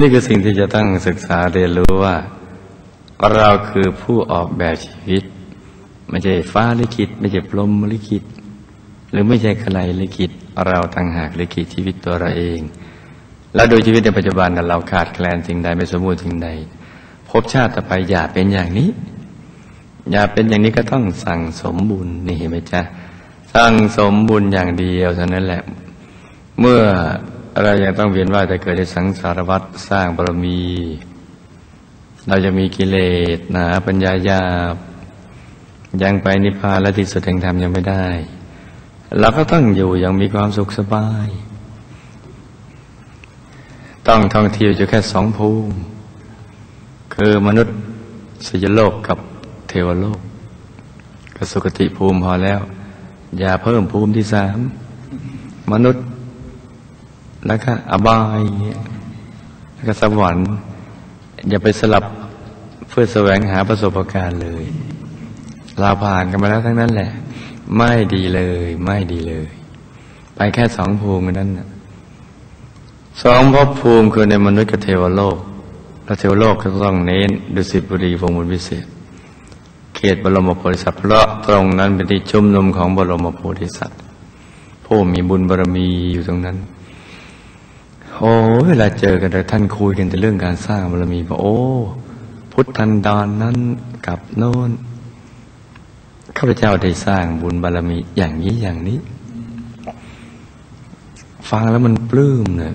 นี่คือสิ่งที่จะตั้งศึกษาเรียนรู้ว่า เราคือผู้ออกแบบชีวิต ไม่ใช่ฟ้าลิขิต ไม่ใช่พรหมลิขิต หรือไม่ใช่ใครลิขิต เราต่างหากลิขิตชีวิตตัวเราเอง แล้วโดยชีวิตในปัจจุบันเราขาดแคลนสิ่งใดไม่สมบูรณ์สิ่งใดภพชาติต่อไปอย่าเป็นอย่างนี้ อย่าเป็นอย่างนี้ก็ต้องสั่งสมบุญนี่เห็นไหมจ๊ะสั่งสมบุญอย่างเดียวเท่านั้นแหละ เมื่อ เรายังต้องเวียนว่ายแต่เกิดในสังสารวัฏสร้างบารมี เราจะมีกิเลสหนาปัญญายาบยังไปนิพพานและที่สุดแห่งธรรมยังไม่ได้เราก็ต้องอยู่อย่างมีความสุขสบาย ต้องท่องเที่ยวอยู่แค่สองภูมิ คือมนุษย์สยโลกกับเทวโลกกสุคติภูมิพอแล้ว อย่าเพิ่มภูมิที่สามมนุษย์ แล้วก็อบายแล้วก็สวรรค์อย่าไปสลับเพื่อแสวงหาประสบการณ์เลยเราผ่านกันมาแล้วทั้งนั้นแหละ ไม่ดีเลย ไม่ดีเลย ไปแค่สองภูมินั้นนะสองภพภูมิคือในมนุษย์กับเทวโลกแล้วเทวโลกก็ต้องเน้นดุสิตบุรีวงบุญวิเศษ เขตบรมโพธิสัตว์เพราะตรงนั้นเป็นที่ชุมนุมของบรมโพธิสัตว์ผู้มีบุญบารมีอยู่ตรงนั้น โอ้เวลาเจอกันแต่ท่านคุยกันแต่เรื่องการสร้างบารมีบอกโอ้ พุทธันดรนนั้นกับโน้นข้าพเจ้าได้สร้างบุญบารมีอย่างนี้อย่างนี้ ฟังแล้วมันปลื้มเนี่ย